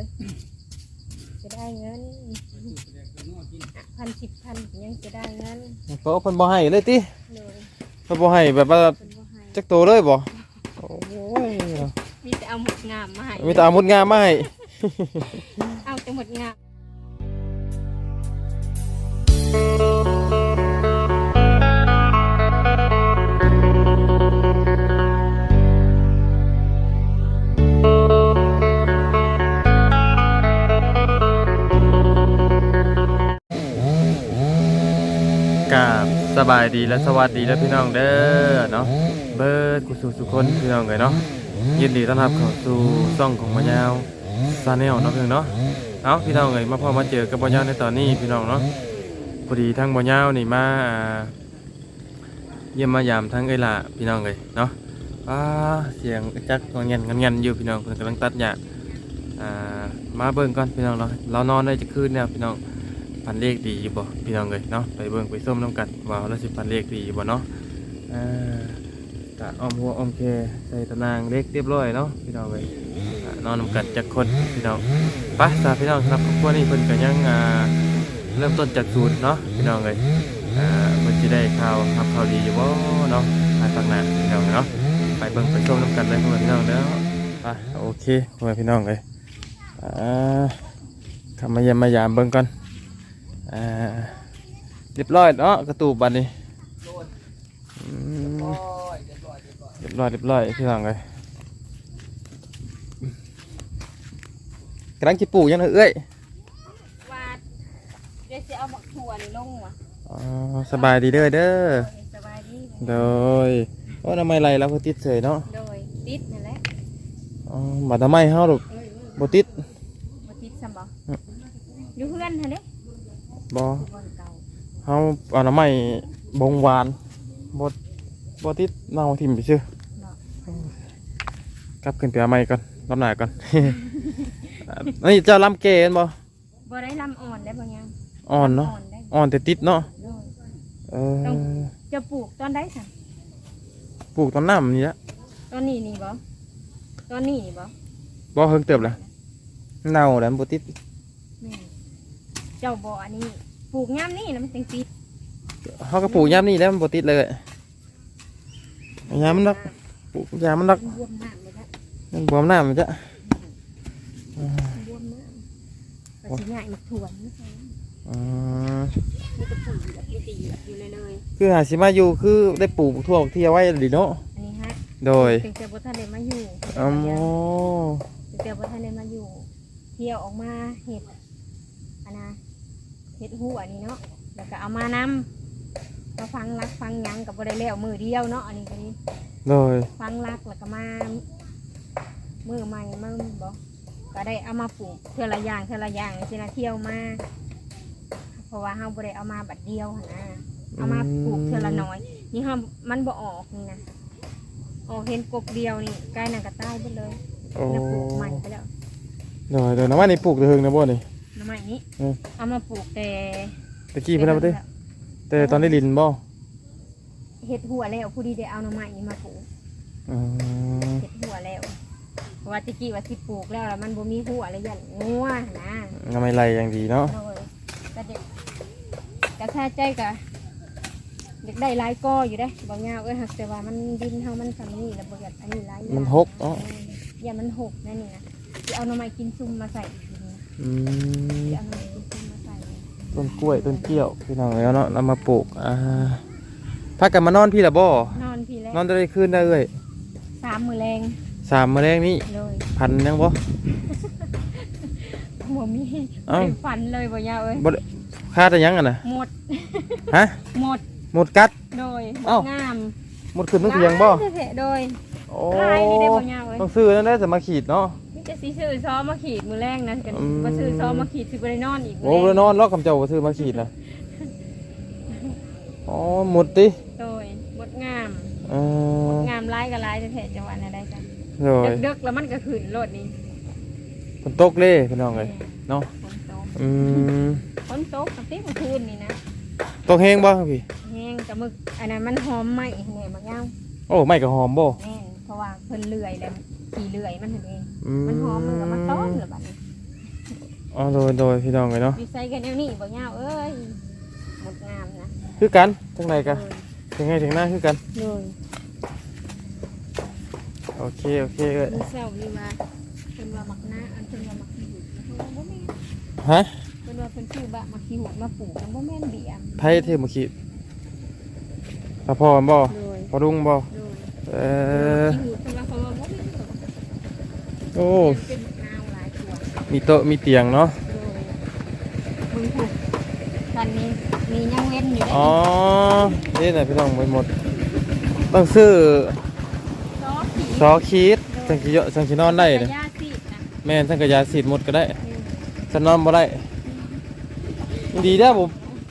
อ้ยจะได้เงินพันสิบพันยังจะได้เงินเพราะเพิ่นบ่ให้เลยติเลยเพิ่นบ่ให้แบบว่าเป็นบ่ให้จักโตเลยบ่โอ้ยมีแต่เอาหมดงามมาให้มีแต่อามุดงามมาให้ เอาแต่หมดงาม กราบสบายดีและสวัสดีและพี่น้องเด้อเนาะเบิร์ดกุศลสุคนพี่น้องเลยเนาะยินดีต้อนรับเข้าสู่ซ่องของมะยาวซาแนลเนาะพี่น้องเนาะเอาพี่น้องเลยมาพอมาเจอกับมะยาวในตอนนี้พี่น้องเนาะพอดีทั้งมะยาวนี่มาเยี่ยมมายามทั้งเอล่ะพี่น้องเลยเนาะอ่าเสียงจักงเงียนงเงียนอยู่พี่น้องเพิ่นกำลังตัดหญ้าอ่ามาเบิ่งก่อนพี่น้องเนาะเรานอนได้จะคืนเนี่ยพี่น้อง พันเลขดีอยู่บ่พี่น้องเลยเนาะไปเบิ่งไปส้มน้ำกันว่าเราสิพันเลขดีอยู่บ่เนาะอ่ากะอ้อมหัวอ้อมแคใส่ตะนางเล็กเรียบร้อยเนาะพี่น้องเลยอ่านอนนำกันจักคนพี่น้องไปสาพี่น้องครับครอบครัวนี้เพิ่นก็ยังอ่าเริ่มต้นจากศูนย์เนาะพี่น้องเลยอ่าเพิ่นสิได้ข่าวครับข่าวดีอยู่บ่เนาะภายภาคหน้าพี่น้องเนาะไปเบิ่งไปส้มน้ำกันเลยพี่น้องเด้อไปโอเคพี่น้องเลยอ่าทำมายี่ยมมายามเบิ่งก่อน อ่าเรียบร้อยเนาะกระตูบบันนี้อืมเรียบร้อยเรียบร้อยพี่น้องเลยกำลังจิปลูกยังเนอะเอ้ยว่าเดี๋ยวจะเอาหมักถั่วนี่ลงวะอ๋อสบายดีเด้อเด้อ สบายดีโดยว่าทำไมไรเราก็ติดเฉยเนาะโดยติดนั่นแหละอ๋อบัทำไมเฮาหรอกบ่ติดบ่ติดซ้ำบ่อยู่เพื่อนหั่นเด้บ่อยู่ บนเก่าเฮาเอาน้ำไม้บงหวานบ่บ่ติดเน่าทิ่มไปซื่อเนาะกลับขึ้นไปเอาไม้ก่อนรอบหน้าก่อนอะนี่เจ้าลำเกเห็นบ่บ่ได้ลำอ่อนได้บ่ยังอ่อนเนาะอ่อนได้อ่อนแต่ติดเนาะโดยเอต้องอจะปลูกตอนได้สั่นปลูกต้นน้ำนี่ละตอนนี้นี่บ่ตอนนี้นี่บ่บ่เพิ่งเติบละเน่าแล้วบ่ติดแม่น เจ้าบ่อันนี้ปลูกยามนี้แล้วมันจังติดเฮาก็ปลูกยามนี้แล้วมันบ่ติดเลยยามมันรักปลูกยามมันรักบวมน้ำเลยละมันบวมน้ำมันจะบวมน้ำก็สิง่ายมาถ่วนนี่ค่ะอืมมีแต่ปุ๋ยแบบมีแต่เหยียบอยู่เลยเลยคือหาสิมาอยู่คือได้ปลูกทั่วที่เอาไว้ดีเนาะอันนี้ฮะโดยถึงแต่บ่ทันได้มาอยู่อ๋อถึงแต่บ่ทันได้มาอยู่เที่ยวออกมาเห็ดอันนะ เห็ดหัวนี่เนาะแล้วก็เอามานำมาฟังรักฟังหยังกับบ่ได้แล้วมือเดียวเนาะอันนี้ก็นี่โดยฟังรักแล้วก็มามือใหม่มาบอกก็ได้เอามาปลูกเท่าละอย่างเท่าละอย่างสินะเที่ยวมาเพราะว่าเฮาบ่ได้เอามาบัดเดียวหั่นนะเอามาปลูกเท่าละน้อย นี่เฮามันบ่ออกนี่นะออกเห็นกกเดียวนี่ใกล้นั่นก็ตายไปเลยโอ้แล้วปลูกใหม่ไปแล้วโดยโดยน้ำมันนี่ปลูกแต่เฮิงนะบ่นี่ น้ำใหม่นี้อืม เอามาปลูกแต่ตะกี้เพิ่นเอาไปเด้แต่ตอนได้ลินบ่เฮ็ดหัวแล้วผู้ดีได้เอาน้ำใหม่นี้มาปลูกอืมเฮ็ดหัวแล้วเพราะว่าตะกี้ว่าสิปลูกแล้วแล้วมันบ่มีหัวเลยยันงัวนะทำไมไรอย่างดีเนาะโดยก็เด็กกระแทใจกะเด็กได้หลายกออยู่ได้บางยาวเอ้ยหักแต่ว่ามันดินเฮามันสำนี่แล้วบ่อยากอันนี้หลายอย่างมันหกเนาะอย่ามันหกนั่นนี่นะสิเอาหน่อไม้กินซุ่มมาใส่ อีกทีนึงอืมสิเอาหน่อไม้กินซุ่มมาใส่ต้นกล้วยต้นเกี้ยวพี่น้องแล้วเนาะนำมาปลูกอ่าพักกันมานอนพี่ละบ่นอนพี่แล้วนอนได้คืนได้เอ้ยสามมือแรงสามมื้อแรกนี่เลยพันยังบ่บ่มีเอ้าบ่ได้ฝันเลยบ่ยาวเอ้ยบ่ได้ค่าแต่ยังอะนะหมดฮะหมดหมดกัด โดยเอ้า งามหมดขึ้นต้องเสียงบ่หลายแท้ๆโดยโอ้ลายนี่ได้บ่ยาวเอ้ยต้องซื้อนั่นได้แต่มาขีดเนาะนี่ จะสิซื้อซ้อมมาขีดมือแรกนะกันอืมบ่ซื้อซ้อมมาขีดสิบ่ได้นอนอีกโอ้บ่นอนล็อกคำเจ้าบ่ซื้อมาขีดนะอ๋อหมดติโดยหมดงามเอองามร้ายกับร้ายแท้ๆจังหวะนั้นได้จ้ะโดยดึกๆแล้วมันก็ขึ้นรถนี่ฝนตกเลยพี่น้องเอ้ยเนาะฝนตกอืมฝนตกกับติเมื่อคืนนี่นะตกแห้งบ่พี่ แห้งกับมึกอันนั้นมันหอมไหมเนี่ยมะย่างโอ้ไม่ก็หอมบ่แน่นเพราะว่าเพิ่นเลื่อยแล้ว ขี่เลื่อยมันเห็นเองอืมันหอมมันก็มาต้อนหรือบัดนี้อ๋อโดยโดยพี่น้องเลยเนาะมีใส่กันแนวนี้บ่ยาวเอ้ยหมดงามนะคือกันทั้งในกันถึงไงถึงหน้าคือกันเลยโอเคโอเคเอ้ยมีเซลนี่ว่าเพิ่นว่ามักหน้าอันเพิ่นว่ามักขี้หูดเพิ่นว่าบ่แม่นฮะเพิ่นว่าเพิ่นซื้อบะมักขี้หูดมาปลูกมันบ่แม่นเบียมไพ่เทมุขีพระพ่อบ่เลยพอรุ่งบ่เลยเออ โอ้เป็นมะนาวหลายตัวมีโต๊ะมีเตียงเนาะเลยมึงถูกตอนนี้มียังเว้นอยู่ได้อ๋อนี่นะพี่น้องไปหมด ต้องซื้อซอสสีซอคีดสังกิเยอะสังกินอนได้กเนี่ยระยาสีนะแม่นสังกะยาสีดหมดก็ได้อืมฉันนอนบ่ได้ ดีได้อผม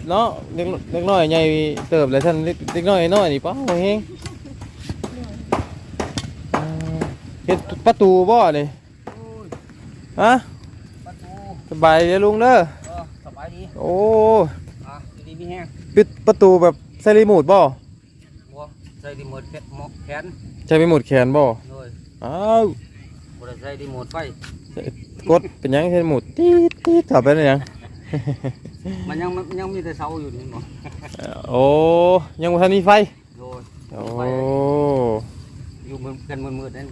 เนาะเล็กเล็กน้อยใหญ่เติบเลยท่านเล็กเล็กน้อยน้อยนี่ป้าเฮงอ่า เฮ็ดประตูบ่นี่ฮะประตูสบายเด้อลุงเด้อเออสบายดีโอ้อะอยู่ดีมีแห้งปิดประตูแบบใส่รีโมทบ่บัวใส่รีโมทแขนหมอกแขนใช้รีโมทแขนบ่เลยอ้าวบ่ได้ใส่รีโมทไฟกดเป็นหยังใช้รีโมทตีดตีดถ้าเป็นหยังมันยังมันยังมีแต่เสาอยู่นี่หมอโอ้ยังบ่ทันมีไฟโดยโอ้ไฟอยู่มือกันมืดๆนั่น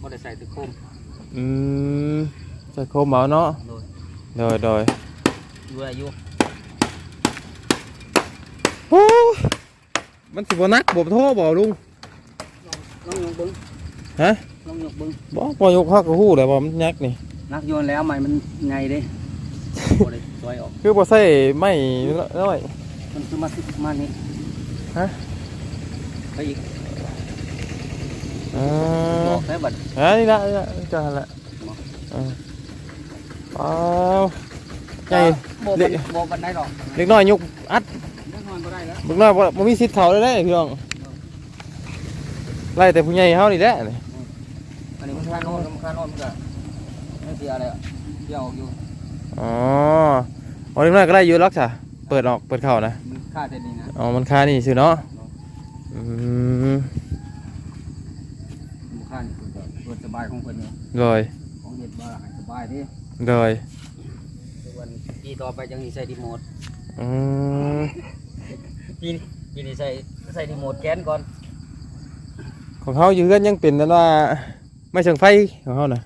บ่ได้ใส่ตะโคมอืมใส่โคมเอาเนาะโดยโดยโดยอยู่ได้อยู่โอ้มันสิบ่นักบ่โทรบ่ลุงลองยกเบิ้งฮะลองยกเบิ้งบ่บ่ยกฮักก็ฮู้แหล้ว่ามันยักนี่นักโยนแล้วใหม่มันไงเด้บ่ได้ซอยออกคือบ่ใส่ไม้น้อยมันคือมาสิมานี่ฮะไปอีก อ่ออากได้บัดอ่านี่ละนี่ละจังหั่นละอ่าอ้าวใหญ่บ่เล็บักนบ่บันได้หรอกเล็กน้อยยกอัดเล็กน้อยบ่ได้แล้วเล็กน้อยบ่บ่มีสิทธิ์เข้าเลยเด้พี่น้องไล่แต่ผู้ใหญ่เฮานี่แหละนี่อันนี้มันค่าโน่นมันค่าโน่นมันก็ไม่เสียอะไรอะเสียออกอยู่อ๋ออ๋อเล็กน้อยก็ได้อยู่ล็อกจ้ะเปิดออกเปิดเข้านะมันค่าแต่นี้นะอ๋อมันค่านี่สิเนาะอืม มันค่านี่คือเปิดสบายของเพิ่นนี่เลยของเฮ็ดบ่ให้สบายเดิเลยทุกวันปีต่อไปจังสิใส่รีโมทอืมปีนี้ปีนี้ใส่ใส่รีโมทแกนก่อนของเขาอยู่เกันยังเป็นนั่นว่าไม่เชิงไฟของเขาน่ะ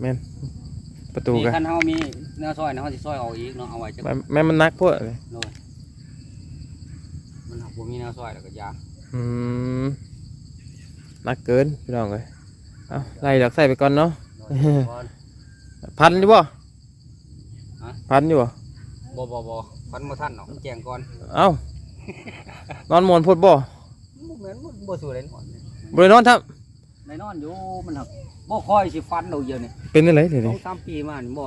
แม่นประตูนี่กันคันเฮามีเนื้อซอยนะเฮาสิซอยออกอีกเนาะเอาไว้จังแม่แม่มันนักพวกเลยโน่นมันหักบ่มีเนื้อซอยแล้วก็ยา อืม นักเกินพี่น้องเลยเอาไล่ดอกใส่ไปก่อนเนาะโน่นก่อนพันอยู่บ่ฮะพันอยู่บ่บ่บ่บ่ฟันบ่ทันเนาะมันแจ้งก่อนเอ้านอนมวนพดบ่บ่แม่นบ่บ่สู้ได้นอนบริโนอนทับได้นอนอยู่มันหักบ่ค่อยสิฟันเอาเดียวนี่เป็นอะไรเดี๋ยวสอนี้งสามปีมานี่บ่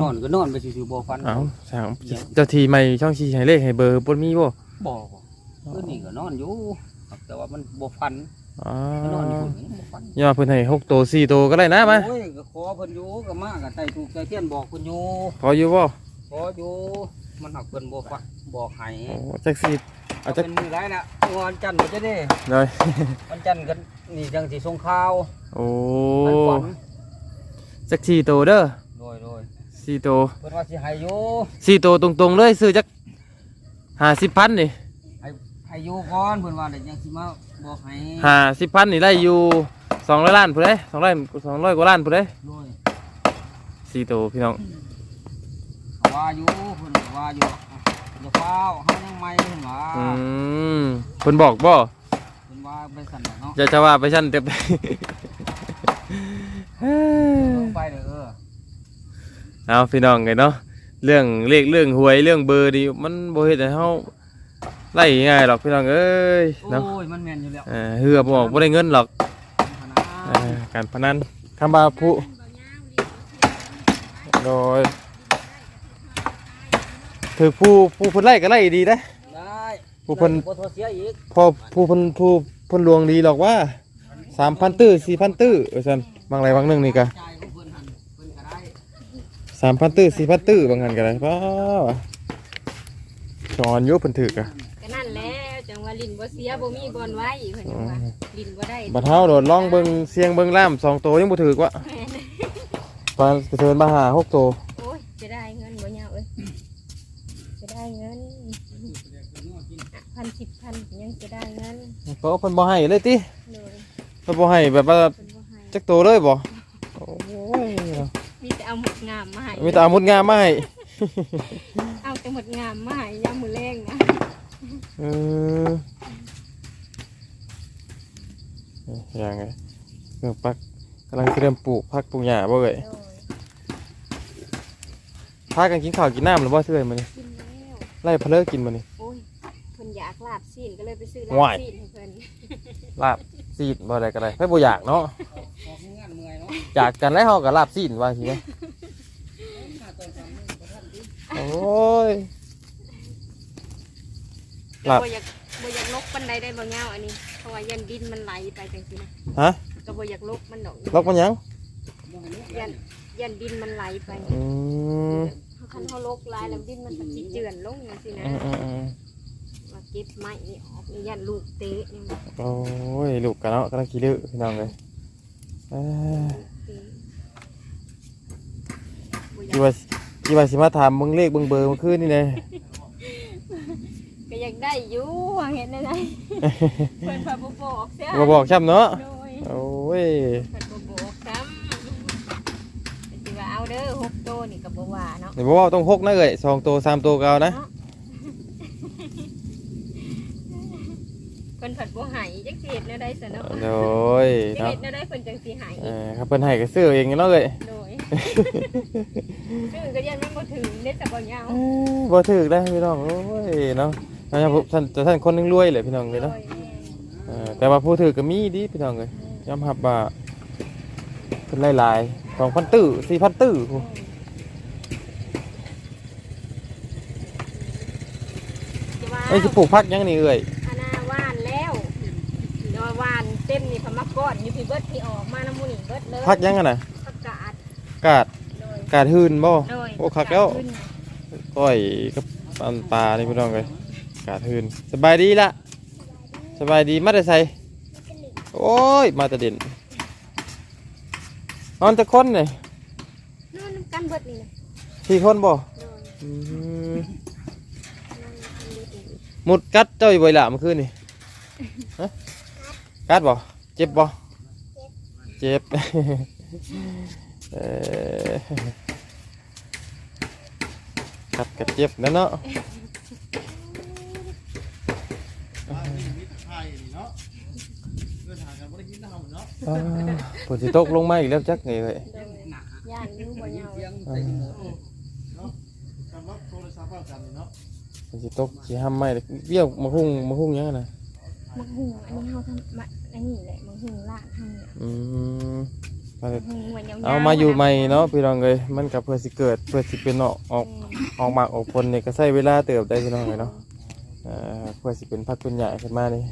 นอนก็นอนไปซื่อๆบ่ฟันเอ้าสางเจ้าทีใหม่ช่องชีให้เลขให้เบอร์บนมีบ่บ่บ่คืนนี้ก็นอนอยู่ครับแต่ว่ามันบ่ฟัน อ๋อก็นอนอยู่พุ่นบ่ฟันย่าเพิ่นให้หกตัวสี่ตัวก็ได้นะมาโอ้ยก็ขอเพิ่นอยู่ก็มาก็ใต้ถูกใจเทียนบอกเพิ่นอยู่พออยู่บ่ขออยู่มันหักเพิ่นบ่ฟังบอกให้โอ้จักสีเอาเอาจักเป็นมือไรละวันจันทร์ก็จะได้เลย วันจันทร์กันนี่จังสิส่งข่าวโอ้มันฝันจักสี่ตัวเด้อโดยโดยสี่ตัวเพิ่นว่าสิให้อยู่สี่ตัวตรงๆเลยซื้อจักห้าสิบพันนี่ให้ให้อยู่ก่อนเพิ่นว่าเดี๋ยวจังสิมา บอกให้ห้าสิบพันนี่ได้อยู่สองร้อยล้านผู้ใดสองร้อยสองร้อยกว่าล้านผู้ใดโดยสี่ตัวพี่น้องเขาว่าอยู่เพิ่นก็ว่าอยู่อย่าเฝ้าเฮายังใหม่เพิ่นว่าอืมเพิ่นบอกบ่เพิ่นว่าไปสั่นน่ะเนาะจะจะว่าไปชั้นเต็ม ลงไปเด้อเออเอาพี่น้องไงเนาะเรื่องเลขเรื่องหวยเรื่องเบอร์ดีมันบ่เฮ็ดให้เฮา ไล่ง่ายหรอกพี่น้องเอ้ยเนาะโอ้ยมันแม่นอยู่แล้วเออเหือบอกบ่ได้เงินหรอกขนาเอดอการพนันคำบาผู้โดยถือผู้ผู้เพิ่นไล่ก็ไล่ดีนะได้ผู้เพิ่นบ่โทรเสียอีกพอผู้เพิ่นผู้เพิ่นลวงดีหรอกว่า3,000ตื้อ4,000ตื้อว่าซั่นบางไรบางหนึงนี่ก็จ่ายของเพิ่นหั่นเพิ่นก็ได้3,000ตื้อ4,000ตื้อบางหันก็ได้ป้าวะสอนอยู่เพิ่นถือกะก็นั่นแหล้ ว่าลิ้นบ่เสียบ่มีบอลไว้เพิ่นยัว่าลินบ่ได้บัดเฮาโดดล่องเบิ่งเสียงเบิ่งล่ามสองตัวยังบ่ถือกว่าแม่นปเทินมาหาหกตัวโอ้ยจะได้เงินบ่ยาวเอ้ยจะได้เงินพันสิบพันยังจะได้เงินเขาเพิ่นบ่ให้เลยติโดยเพิ่นบ่ให้แบบว่าเจ้จักตัวเลยบ่โอ้ยมีแต่เอาหมดงามมาให้มีแต่เอาหมดงามมาให้เอาแต่หมดงามมาให้ยามมื้อแรงนะ ออเอ้ยยังไงเครื่องปักกำลังเตรียมปลูกผักปลูกหญ้าบ่เอ่ยโดยพากันกินข้าวกินน้ำหรือบ่เทื่อยมื้อนี้กินแล้ว ไล่เพลิกกินมื้อนี้โอ้ยเพิ่นอยากลาบซีนก็เลยไปซื้อลาว้ายบซีนให้เพิ่นลาบซีดบ่ได้ก็ได้ไผบ่อยากเนาะออกงานเมื่อยเนาะจากกันแล้วเฮาก็ลาบซีดว่าสิแม่มาตอนสามมื้อบ่ทันดิโอ้ย ลาบ บ่อยากบ่อยากลกปันใดได้บ่ยาวอันนี้เพราะว่ายันดินมันไหลไปจังซี่นะฮะ ก็บ่อยากลกมันดอกลกมันหยังบ่ให้ลุกยันยันดินมันไหลไปอืมเขาคันเขาลกลายแล้วดินมันก็สิเจือนลงจังซี่นะอืมอืมอืมว่าเก็บไม้นี่ออกนี่ยันลูกเตะนี่มันโอ้ยลูกกันเนาะกำลังขี้ดื้อพี่น้องเลยเอ้ยเตะบ่อยากี่กว่ากี่ว่าสิมาถามมึงเลขเบิ่งเบอร์เมื่อคืนนี่เลยก็อยากได้อยู่ว่าเห็นได้ไดเพิ่นพาบ่บอกเสียมาบอกช้ำเนาะโดยโอ้ยเพิ่นบ่บอกซ้ำแต่สิว่าเอาเด้อหกโตวนี่ก็บ่ว่าเนาะเดี๋ยวบอกว่าต้องพกนะเอ้ยสองตัวสามตัวก็เอานะเพิ่นผัดบ่ให้จักสิเฮ็ดแนวใดซะเนาะโดยจักเนาะเฮ็ดแนวใดเพิ่นจังสิให้เออครับเพิ่นให้ก็ซื้อเองเนาะเอ้ยโดยซึ่งก็ยังมันบ่ถึงเด้แต่บ่ยาว เอ้ยบ่ถูกได้พี่น้องโอ้ยเนาะ เอาอย่างผมท่านแต่ท่านคนหนึงรวยเลยพี่น้องเลยเนาะโดยแม่เออแต่ว่าผู้ถือก็มีดีพี่น้องเลยยอมรับว่าเพิ่นหลายๆ2,000ตื้อ4,000ตื้อพู้จะว่าเอ้ยสิปลูกผักหยังนี่เอ้ยอาณาว่านแล้วเดี๋ยวว่านเต็มนี่พมาก้อนอยู่พี่เบิดที่ออกมาน้ำมูนี่เบิดเลยผักหยังอะน่ะผักกาดกาดโดยกาดหืนบ่ โดยโอ้คักแล้วขึ้นก้อยกับปันปลานี่พี่น้องเลย กาดหืนสบายดีละสบายดีมาแต่ไสโอ้ย มาแต่เด่นนอนแต่คนเลยนอนนำกันเบิดนี่นะสี่คนบ่โดยอืมนอนนำกันเบิดนี่มุดกัดเจ้าอยู่บ่อยละเมื่อคืนนี่ฮะกัดบ่เจ็บบ่เจ็บเออกัดกัดเจ็บนั่นเนาะ อ่า ฝนสิตกลงมาอีกแล้วจักไงเว้ยโดยย่านอยู่บ่ยาวเสียงใส่หมดฝนสิตกสิห้ามไม่เลยเบี้ยวมาหุ่งมาหุ่งยังไงนะมังหุงอันนี้เฮาทำมาอันนี้แหละมังหุงลาดทำเนี่ยอืมมาเลยมังหุงวันยาวๆเอามาอยู่ใหม่เนาะพี่น้องเลยมันกับเพื่อสิเกิดเพื่อสิเป็นออกออกอืมออกหมากออกผลเนี่ยก็ใช้เวลาเติบได้พี่น้องเลยเนาะเอ่อเพื่อสิเป็นพักเป็นใหญ่ขึ้นมานี่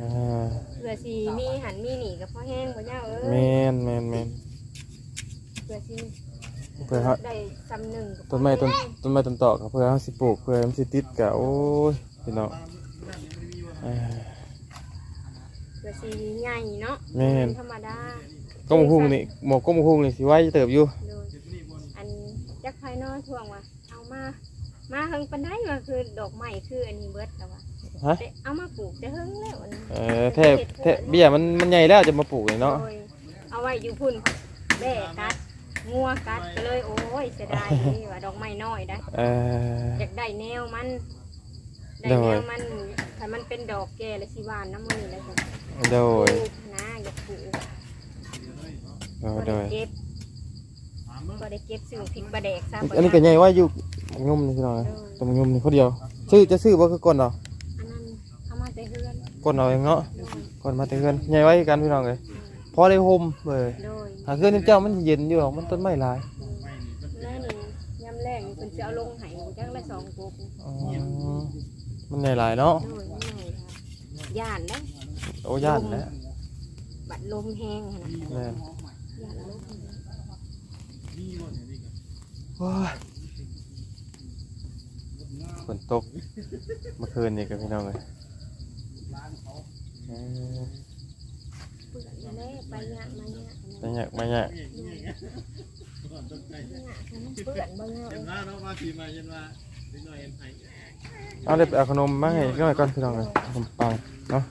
อ่าเผื่อสิมีหันมีหนีกับพ่อแห้งบ่ยาวเอ้แมยนแมนแมนเผื่อสิเพื่อเฮาได้ซำหนึ่งกับต้นไม้ต้นต้นไม้ต้นตอกกับเพื่อเฮาสิปลูกเพื่อมันสิติดกะโอ้ยพี่น้องอ่า เผื่อสิใหญ่เนาะแม่น ธรรมดาก้มหุ่งนี่หมวกก้มหุ่งนี่สิไว้เติบอยู่โดยอันจักภายนอกทวงว่าเอามา มาเฮิงปันได้ว่าคือดอกไม้คืออันนี้เบิดแต่ว่า ฮะแต่เอามาปลูกแต่เฮิงแล้วอันนี้เออแทบแทบเบี้ยมันมันใหญ่แล้วจะมาปลูกเลยเนาะโดยเอาไว้อยู่พุ่นแบ่กัดงัวกัดก็เลยโอ้ยเสียดายนี่ว่าดอกไม้น้อยได้เออ อยากได้แนวมันได้โดแนยวมันถ้ามันเป็นดอกแก่และสิหวานน้ำมันนี่แหละจ้ะโดยปลูกนะอยากปลูกโดยก็โดได้ยเก็บก็ได้เก็บซื้อพริกปลาแดกซะอันนี้ก็ใหญ่ว่าอยู่งมนี่พี่น้องตรงงมนี่คนเดียว ซื้อจะซื้อบ่คือก้นเราอันนั้นเอามาแต่เฮือน ก้นเราเองเนาะโดยก้นมาแต่เฮือนใหญ่ไว้กันพี่น้องเลยพอได้ห่มเลยโดยหาเฮือนเจ้ามันเย็นอยู่หรอกมันต้นไม้หลายแล้วนี่ยำแรงนี่เพิ่นสิเอาลงให้จังละสองกบอ๋อมันใหญ่หลายเนาะโดยนี่ค่ะย่านนะโอ้ย่านนะบัดลมแห้งหั่นน่ะแม่นย่านลมโอ้ยฝนตกเมื่อคืนนี่กับพี่น้องเลย เออเปื้อนแน่ไปยากมาเนี่ยไม่อยากไม่อยากเปื้อบ่เนาะเห็นว่าเนาะมาทีมาเย็นมาเล็กน้อยเอ็นไห้เอาเดี๋ยวไปเอาขนมมาให้ก็หน่อยก่อนพี่น้องเลยขนมปังเนาะ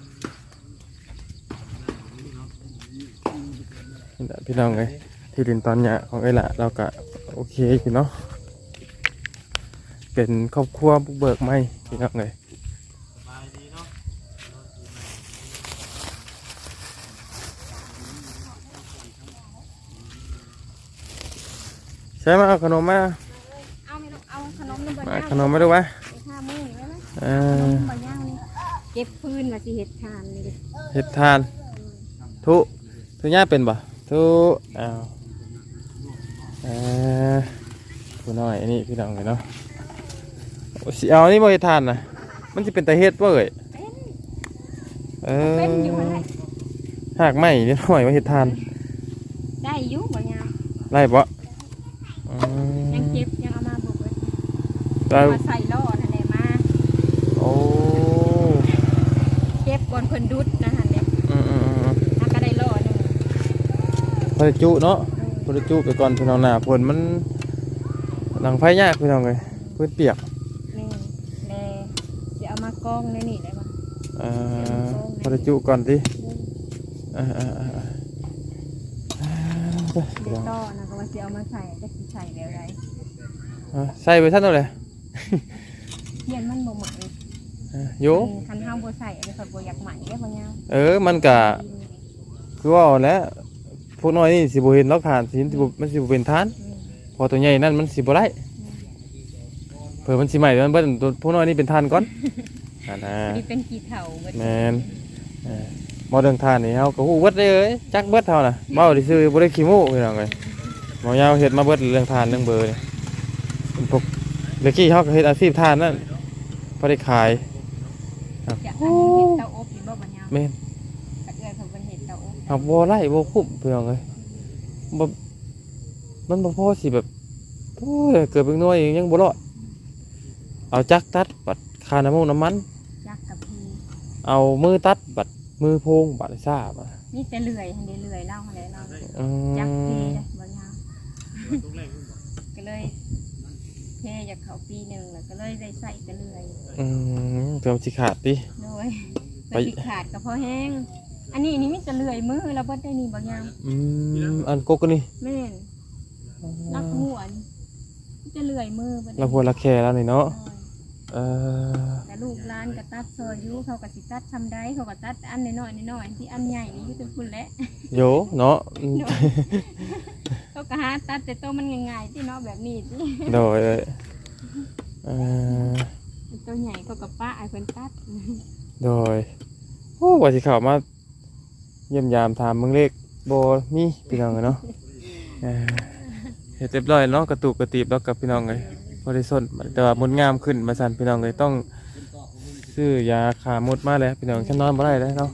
นี่แหละพี่น้องเลยที่ดินตอนเนี้ยของเอ้ละเราก็โอเคอยู่เนาะเป็นครอบครัวบุกเบิกไหมพี่น้องเลย ใช่ไหมเอาขนมมาเอาไม่ต้องเอาขนมน้ำบะมาย่างขนมมาดูวะไปข้ามือนี่ไว้ไหมเอขนอมบะย่างนี่เก็บพื้นมาสิเห็ดทานนี่ดิเฮ็ดทาน ทุทุย่าเป็นบ่ทุอ้าวเออผู้น้อยอันนี้พี่น้องเลยเนาะโอ้สิเอานี่บ่เฮ็ดทานนะมันสิเป็นตาเฮ็ดบ่เอ่ยเป็นเออเป็นอยู่หั่นแหละหากไม้นิดหน่อยว่าเฮ็ดทาน ได้อยู่บะย่างได้บ่อื ยัง ม เก็บยังเอามาบุกเลย ได้มาใส่ล่อนั่นแหละมาโอ้เก็บบนคนดุดนะฮะเนี่ยอืมอืมอืมถ้าก็ได้ล่อหนึ่งพอได้จุเนาะพอได้จุไปก่อนพี่น้องหน้าฝนมันหลังไฟยากพี่น้องเลยพื้นเปียกนี่แลจะเอามากองในนี่ได้ปะเอ่อพอได้จุก่อนสิเอ่าอ่าอ่าเด็กล่อนะก็ว่าจะเอามาใส่จะสิใส่แล้วไรใส่ไปท่านเอาเลย เทียนมันบ่ใหม่อ่าโยคันห้ามบ่ใส่อันนี้เขาบ่อยากใหม่ได้บางอย่างเออมันกะคือว่าเอาแหล้วพวกน้อยนี่สิบ่เห็นล็อกฐานสิสิบ่มันสิบ่เป็นฐาน พอตัวใหญ่นั่นมันสิบ่ได้เผื่อมันสิใหม่เดี๋ยวมันเบิ้ลตัวพวกน้อยนี่เป็นฐานก่อนอ่านะนี่เป็นกี่เถาเบิดแม่นเออบ่เรื่องฐานนี่เฮาก็ฮู้เบิดเลยเอ้ยจักเบิดเท่าน่ะเว้าซื่อๆบ่ได้ขี้โม้พี่น้องเอ้ยหมอยาวเฮ็ดมาเบิดเรื่องฐานเรื่องเบอร์นี่เป็นพวก เมื่อกี้เฮาก็เฮ็ดอาชีพฐานนั่นพอได้ขายจะอันนี้เห็ดเตาอบนี่บ่บางอย่างแม่นกระเอื้อยเขาเป็นเห็ดเตาอบหักบ่ไล่บ่คุ้มพี่น้องเอ้ยบ่มันบ่พอสิแบบโอ้ยเกิดเป็นน้อยเองยังบ่รอดเอาจักตัดบัดค่าน้ำมันน้ำมัน ยักษ์กับพีเอามือตัดบัดมือโพงบัดซ่าบัดนี่แต่เลื่อยหันเดเลื่อยเล่าหันเดเล่า อืยักษ์เทมเลยบางอย่างก็เลย เทจากเขาปีหนึ่งแล้วก็เลยได้ใส่แต่เลื่อยอืมเกือบสิขาดติโดยไปไปขาดกับพอแห้ง อันนี้นี่มิจะเลื่อยมือแล้วบ่ได้นี่บางอย่างอืมอันกกนี่แม่นรักหัวนี่มิจะเลื่อยมือบ่ได้เราพวละแค่แล้วนี่เนาะโดยเออแต่ลูกร้านก็ตัดซอยอยู่เขาก็สิตัดทำได้เขาก็ตัดอันน้อยๆน้อยๆที่อันใหญ่นี่อยู่เป็นพุ่นแหละโยเนาะอืม เขาก็หาตัดแต่ตัวมันง่ายๆที่เนาะแบบนี้ที่โดยเอ้ยเออตัวใหญ่เขาก็ป้าไอ้เพิ่นตัดโดยโอ้ว่าสิเข้ามาเยี่ยมยามถามมึงเลขบ่มีพี่น้องเอ้ยเนาะเอ่อเฮ็ดเรียบร้อยเนาะกระตุกกระตีบแล้วกับพี่น้องเลยบริสุทธิ์แต่ว่ามดงามขึ้นมาสั่นพี่น้องเลยต้องซื้อยาขามดมาแล้วพี่น้องฉันนอนบ่ได้แล้วเนาะ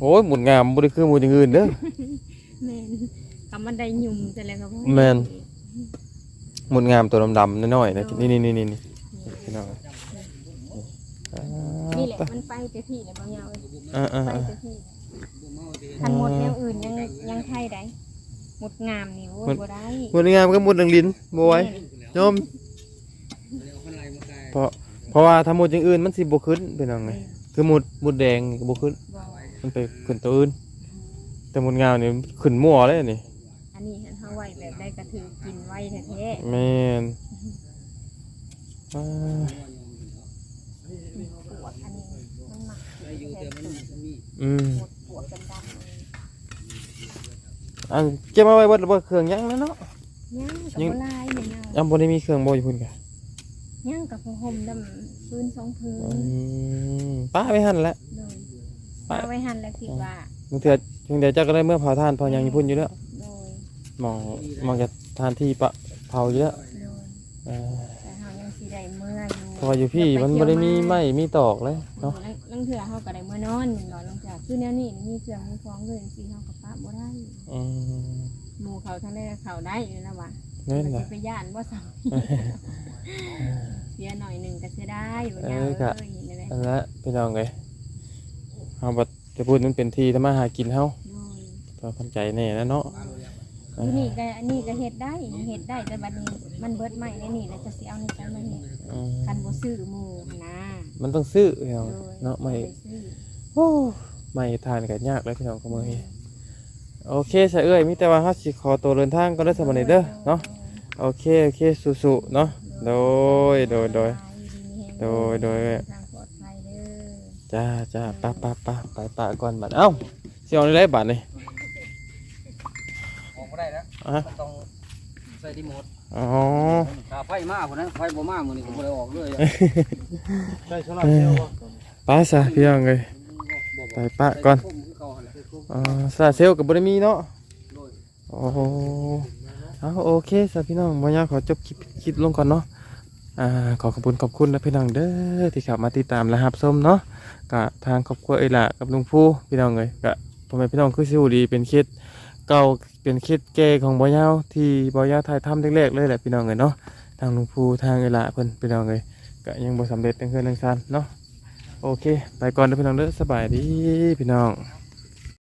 โอ้ยหมดงามบ่ได้คือหมดอย่างอื่นเด้อแม่นกำ มันได้หยุ่มแต่แล้วก็บ่แม่น หมดงามตัวดำๆน้อยๆนะนี่นี่นี่นี่นี่พี่น้องอ่านี่แหละมันไปแต่ที่เนี่ยบางอย่างเอ้ยอ่าอ่าไปอ่าแต่ที่ทันหมดแนวอื่นยังยังไทยได้หมดงามนี่โอ้ยบ่ได้หมดงามก็หมดดังลิ้นบ่ไหวโยมเพราะเพราะว่าถ้าหมดอย่างอื่นมันสิบ่ขึ้นพี่น้องเลยคือหมดหมดแดงนี่ก็บ่ขึ้นบ่มันไปขึ้นตัวอื่นแต่หมดงามนี่ขึ้นมั่วเลยนี่ อันนี้เฮาไว้แบบได้กระถือกินไว้แท้แม่นอ่าๆปวดอันนี้มันหมักอยู่แท้ๆสุดอืมปวดปวดดำๆเลยอันเก็บมาไว้เบิดบ่เครื่องยังแล้วเนาะยังกับบ่ลายเนี่ยยังยังบ่ได้มีเครื่องบ่อยู่พุ่นกะยังกับผ้าห่มดำพื้นสองพื้นอืมป้าไปหั่นแหละ เลยไปเอาไว้หันแล้วคิดว่าบางเทื่อเพียงแต่เจ้าก็ได้เมื่อเผาทานเผาหยังอยู่พุ่นอยู่แล้วโดยห มองหมองจะทานที่ปะเผาอยู่แล้วโดยเออแต่เฮายังสิได้เมื่ออยู่เพราะว่าอยู่พี่มันบ่ได้มีไม้มีตอกเลยเนาะลังลังเถื่อเฮาก็ได้เมื่อนอนนอนลงจากคือแนวนี้มีเครื่องมีของเลยสิเฮาก็ปะบ่ได้อืมหมู่เขาทั้งได้เขาได้อยู่แล้วว่ะนั่นมันแหสิละไปย่านบ่สั่งเสียหน่อยหนึงก็สิได้อยู่เอยาอวก็ เลยนี่แหละอันละพี่น้องเอ้ยเฮาบ่จะพูดมันเป็นที่ทำมาหากินเฮาโดยก็เข้าใจแน่แล้วเนาะ อยู่นี่ก็อันนี้ก็เฮ็ดได้เฮ็ดได้แต่บัดนี้มันเบิดใหม่ในนี่แล้วจะสิเอาในใจมาเฮ็ดอืมคันบ่ซื้อหมู่หั้นนะมันต้องซื้อพี่น้องโดยเนาะไม่บ่ด้ซื้อโอ้ไม่ทานกันยากเลยพี่น้องขโมยโอเคใส่เอ้ยมีแต่ว่าเฮาสิขอตัวเดินทางก็ได้สำหรับนี้เด้อเนาะโอเคโอเคสู้ๆเนาะโดยโดยโดย โดยโดย ทางปลอดภัยเด้อจ้าจ้าปะปะปะไปปะก่อนบัดเอ้าสิเอาได้บัดนี่ ออกบ่ได้แล้ว อะมันต้องใส่รีโมทอ๋อ ถ้าไฟมาพุ่นนั้นไฟบ่มามื้อนี้ก็บ่ได้ออกเลยใช่โซลาร์เซลล์บ่ไปซะพี่น้องเอ้ยไปปะก่อนอ่าซาเซลกับบริมีเนาะโอ้โหเอาโอเคสำหรับพี่น้องมอยากขอจบคลิปคลิปลงก่อนเนาะ อ่า ขอขอบคุณขอบคุณนะพี่น้องเด้อที่เข้ามาติดตามและรับชมเนาะกะทางครอบครัวเอยละกับลุงผู้พี่น้องเลยกะพ่อแม่พี่น้องคือสิวดีเป็นเคส เก่าเป็นคิดแก่ของบ่อยาวที่บ่อยาวถ่ายทำแรกๆเลยแหละพี่น้องเลยเนาะทางลุงภูทางเอละเพิ่นพี่น้องเลยก็ยังบ่สำเร็จตั้งเคืนทั้งซันเนาะโอเค ไปก่อนเด้อพี่น้องเด้อสบายดีพี่น้อง